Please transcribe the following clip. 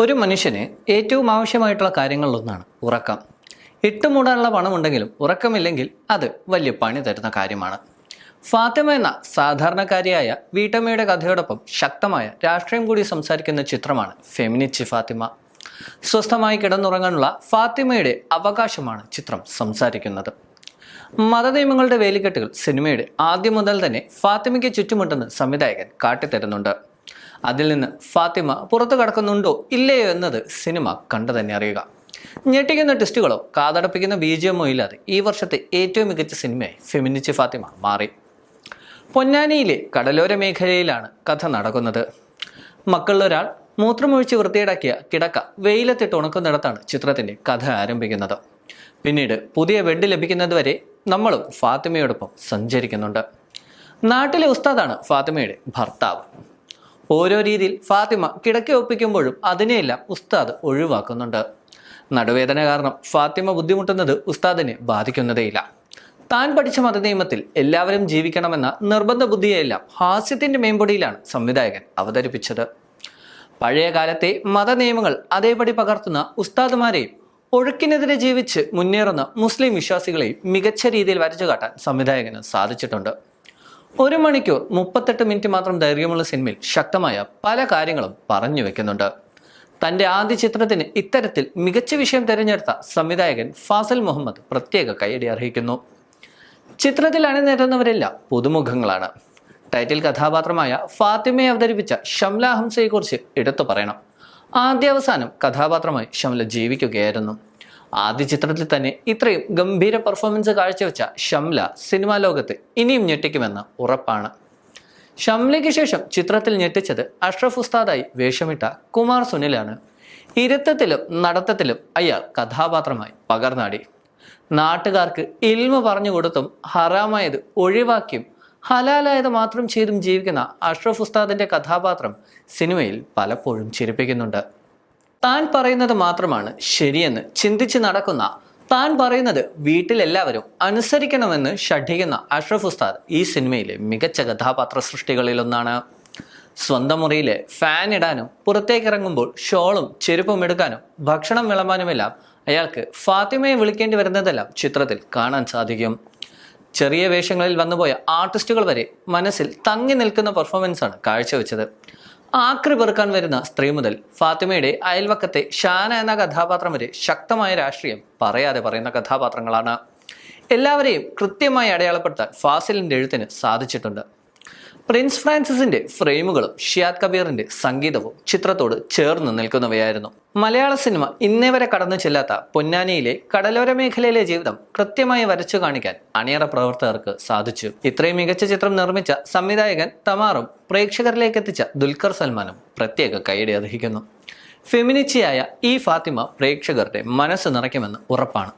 ഒരു മനുഷ്യന് ഏറ്റവും ആവശ്യമായിട്ടുള്ള കാര്യങ്ങളിലൊന്നാണ് ഉറക്കം. ഇട്ടുമൂടാനുള്ള പണമുണ്ടെങ്കിലും ഉറക്കമില്ലെങ്കിൽ അത് വലിയ പണി തരുന്ന കാര്യമാണ്. ഫാത്തിമ എന്ന സാധാരണക്കാരിയായ വീട്ടമ്മയുടെ കഥയോടൊപ്പം ശക്തമായ രാഷ്ട്രീയം കൂടി സംസാരിക്കുന്ന ചിത്രമാണ് ഫെമിനിച്ച് ഫാത്തിമ. സ്വസ്ഥമായി കിടന്നുറങ്ങാനുള്ള ഫാത്തിമയുടെ അവകാശമാണ് ചിത്രം സംസാരിക്കുന്നത്. മതനിയമങ്ങളുടെ വേലിക്കെട്ടുകൾ സിനിമയുടെ ആദ്യം മുതൽ തന്നെ ഫാത്തിമയ്ക്ക് ചുറ്റുമുണ്ടെന്ന് സംവിധായകൻ കാട്ടിത്തരുന്നുണ്ട്. അതിൽ നിന്ന് ഫാത്തിമ പുറത്തു കടക്കുന്നുണ്ടോ ഇല്ലയോ എന്നത് സിനിമ കണ്ടു തന്നെ അറിയുക. ഞെട്ടിക്കുന്ന ട്വിസ്റ്റുകളോ കാതടപ്പിക്കുന്ന ബീജിയമോ ഇല്ലാതെ ഈ വർഷത്തെ ഏറ്റവും മികച്ച സിനിമയായി ഫെമിനിച്ച് ഫാത്തിമ മാറി. പൊന്നാനിയിലെ കടലോര മേഖലയിലാണ് കഥ നടക്കുന്നത്. മക്കളിലൊരാൾ മൂത്രമൊഴിച്ച് വൃത്തിയേടാക്കിയ കിടക്ക വെയിലത്തിട്ട് ഉണക്കുന്നിടത്താണ് ചിത്രത്തിന്റെ കഥ ആരംഭിക്കുന്നത്. പിന്നീട് പുതിയ ബെഡ് ലഭിക്കുന്നതുവരെ നമ്മളും ഫാത്തിമയോടൊപ്പം സഞ്ചരിക്കുന്നുണ്ട്. നാട്ടിലെ ഉസ്താദാണ് ഫാത്തിമയുടെ ഭർത്താവ്. ഓരോ രീതിയിൽ ഫാത്തിമ കിടക്ക ഒപ്പിക്കുമ്പോഴും അതിനെയെല്ലാം ഉസ്താദ് ഒഴിവാക്കുന്നുണ്ട്. നടുവേദന കാരണം ഫാത്തിമ ബുദ്ധിമുട്ടുന്നത് ഉസ്താദിനെ ബാധിക്കുന്നതേയില്ല. താൻ പഠിച്ച മതനിയമത്തിൽ എല്ലാവരും ജീവിക്കണമെന്ന നിർബന്ധ ബുദ്ധിയെല്ലാം ഹാസ്യത്തിന്റെ മേമ്പൊടിയിലാണ് സംവിധായകൻ അവതരിപ്പിച്ചത്. പഴയ കാലത്തെ മതനിയമങ്ങൾ അതേപടി പകർത്തുന്ന ഉസ്താദുമാരെയും ഒഴുക്കിനെതിരെ ജീവിച്ച് മുന്നേറുന്ന മുസ്ലിം വിശ്വാസികളെയും മികച്ച രീതിയിൽ വരച്ചു കാട്ടാൻ സംവിധായകന് സാധിച്ചിട്ടുണ്ട്. ഒരു മണിക്കൂർ മുപ്പത്തെട്ട് മിനിറ്റ് മാത്രം ദൈർഘ്യമുള്ള സിനിമയിൽ ശക്തമായ പല കാര്യങ്ങളും പറഞ്ഞു വെക്കുന്നുണ്ട്. തന്റെ ആദ്യ ചിത്രത്തിന് ഇത്തരത്തിൽ മികച്ച വിഷയം തിരഞ്ഞെടുത്ത സംവിധായകൻ ഫാസൽ മുഹമ്മദ് പ്രത്യേക കൈയടി അർഹിക്കുന്നു. ചിത്രത്തിൽ അണിനിരന്നവരെല്ലാം പുതുമുഖങ്ങളാണ്. ടൈറ്റിൽ കഥാപാത്രമായ ഫാത്തിമയെ അവതരിപ്പിച്ച ഷംല ഹംസയെക്കുറിച്ച് എടുത്തു പറയണം. ആദ്യാവസാനം കഥാപാത്രമായി ഷംല ജീവിക്കുകയായിരുന്നു. ആദ്യ ചിത്രത്തിൽ തന്നെ ഇത്രയും ഗംഭീര പെർഫോമൻസ് കാഴ്ചവെച്ച ഷംല സിനിമാ ലോകത്ത് ഇനിയും ഞെട്ടിക്കുമെന്ന് ഉറപ്പാണ്. ഷംലയ്ക്ക് ശേഷം ചിത്രത്തിൽ ഞെട്ടിച്ചത് അഷ്റഫ് ഉസ്താദായി വേഷമിട്ട കുമാർ സുനിലാണ്. ഇരുത്തത്തിലും നടത്തത്തിലും അയാൾ കഥാപാത്രമായി പകർന്നാടി. നാട്ടുകാർക്ക് ഇൽമ പറഞ്ഞു കൊടുത്തും ഹറാമായത് ഒഴിവാക്കിയും ഹലാലായത് മാത്രം ചെയ്തും ജീവിക്കുന്ന അഷ്റഫ് ഉസ്താദിന്റെ കഥാപാത്രം സിനിമയിൽ പലപ്പോഴും ചിരിപ്പിക്കുന്നുണ്ട്. താൻ പറയുന്നത് മാത്രമാണ് ശരിയെന്ന് ചിന്തിച്ച് നടക്കുന്ന താൻ പറയുന്നത് വീട്ടിലെല്ലാവരും അനുസരിക്കണമെന്ന് ഷഠിക്കുന്ന അഷ്റഫ് ഉസ്താദ് ഈ സിനിമയിലെ മികച്ച കഥാപാത്ര സൃഷ്ടികളിലൊന്നാണ്. സ്വന്തം മുറിയിലെ ഫാൻ ഇടാനും പുറത്തേക്ക് ഇറങ്ങുമ്പോൾ ഷോളും ചെരുപ്പും എടുക്കാനും ഭക്ഷണം വിളമ്പാനുമെല്ലാം അയാൾക്ക് ഫാത്തിമയെ വിളിക്കേണ്ടി വരുന്നതെല്ലാം ചിത്രത്തിൽ കാണാൻ സാധിക്കും. ചെറിയ വേഷങ്ങളിൽ വന്നുപോയ ആർട്ടിസ്റ്റുകൾ വരെ മനസ്സിൽ തങ്ങി നിൽക്കുന്ന പെർഫോമൻസാണ് കാഴ്ചവെച്ചത്. ആക്രി പെറുക്കാൻ വരുന്ന സ്ത്രീ മുതൽ ഫാത്തിമയുടെ അയൽവക്കത്തെ ഷാന എന്ന കഥാപാത്രം വരെ ശക്തമായ രാഷ്ട്രീയം പറയാതെ പറയുന്ന കഥാപാത്രങ്ങളാണ്. എല്ലാവരെയും കൃത്യമായി അടയാളപ്പെടുത്താൻ ഫാസിലിന്റെ എഴുത്തിന് സാധിച്ചിട്ടുണ്ട്. പ്രിൻസ് ഫ്രാൻസിസിന്റെ ഫ്രെയിമുകളും ഷിയാദ് കബീറിന്റെ സംഗീതവും ചിത്രത്തോട് ചേർന്ന് നിൽക്കുന്നവയായിരുന്നു. മലയാള സിനിമ ഇന്നേ വരെ കടന്നു ചെല്ലാത്ത പൊന്നാനിയിലെ കടലോര മേഖലയിലെ ജീവിതം കൃത്യമായി വരച്ചു കാണിക്കാൻ അണിയറ പ്രവർത്തകർക്ക് സാധിച്ചു. ഇത്രയും മികച്ച ചിത്രം നിർമ്മിച്ച സംവിധായകൻ തമാറും പ്രേക്ഷകരിലേക്ക് എത്തിച്ച ദുൽഖർ സൽമാനും പ്രത്യേക കൈയടി അർഹിക്കുന്നു. ഫെമിനിച്ചിയായ ഈ ഫാത്തിമ പ്രേക്ഷകരുടെ മനസ്സ് നിറയ്ക്കുമെന്ന് ഉറപ്പാണ്.